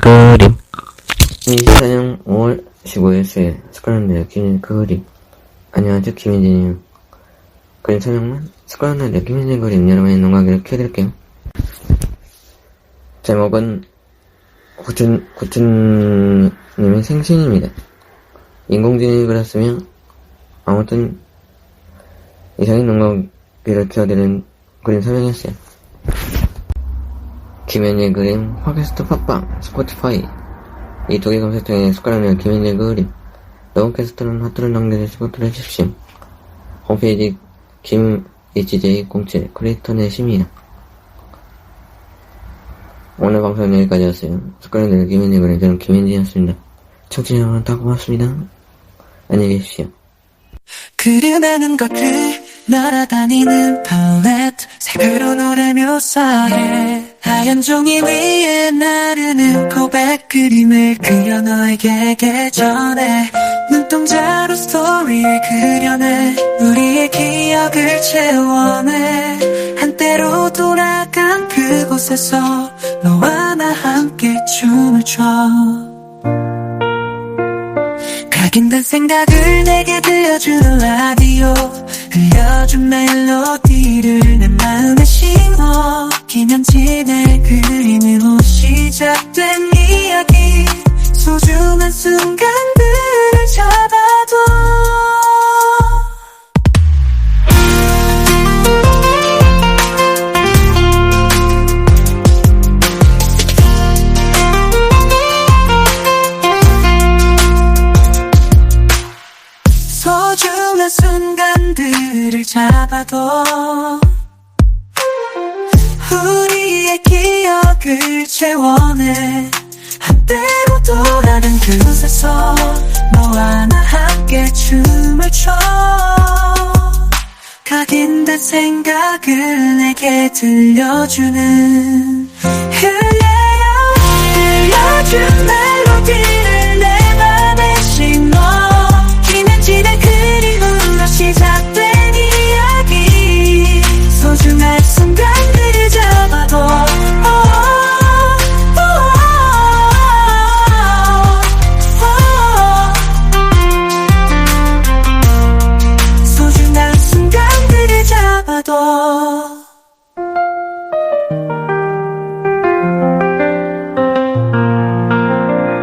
김현진의 그림. 2014년 5월 15일 수요일 스컬런드 김현진 그림. 안녕하세요 김현진이에요. 그림 설명만 스컬런드 김현진 그림 여러분의 농가기를 키워드릴게요. 제목은 고춘 고춘님의 생신입니다. 인공지능이 그렸으며 아무튼 이상의 농가기를 키워드리는 그림 설명했어요 김현진 그림 팟캐스트 팟빵 스포티파이 이 두 개 검색 중에 숟가락을 김현재 그림 너무 캐스트는 하트를 남겨주시고 들어주십시오. 홈페이지 김HJ07 크리에이터 넷입니다 오늘 방송은 여기까지였어요. 숟가락을 김현재 그림 저는 김현재였습니다. 청취자 여러분 다 고맙습니다. 안녕히 계십시오. 그려나는 것들 날아다니는 팔레트 색으로 노래 묘사해 하얀 종이 위에 나르는 고백 그림을 그려 너에게 전해 눈동자로 스토리를 그려내 우리의 기억을 채워내. 한때로 돌아간 그곳에서 너와 나 함께 춤을 춰. 각인된 생각을 내게 들려주는 라디오. 흘려준 멜로디를 내 마음에 순간들을 잡아도 소중한 순간들을 잡아도 우리의 기억을 채워내 그곳에서 너와 나 함께 춤을 춰. 각인된 생각을 내게 들려주는 흘려요. 흘려준 멜로디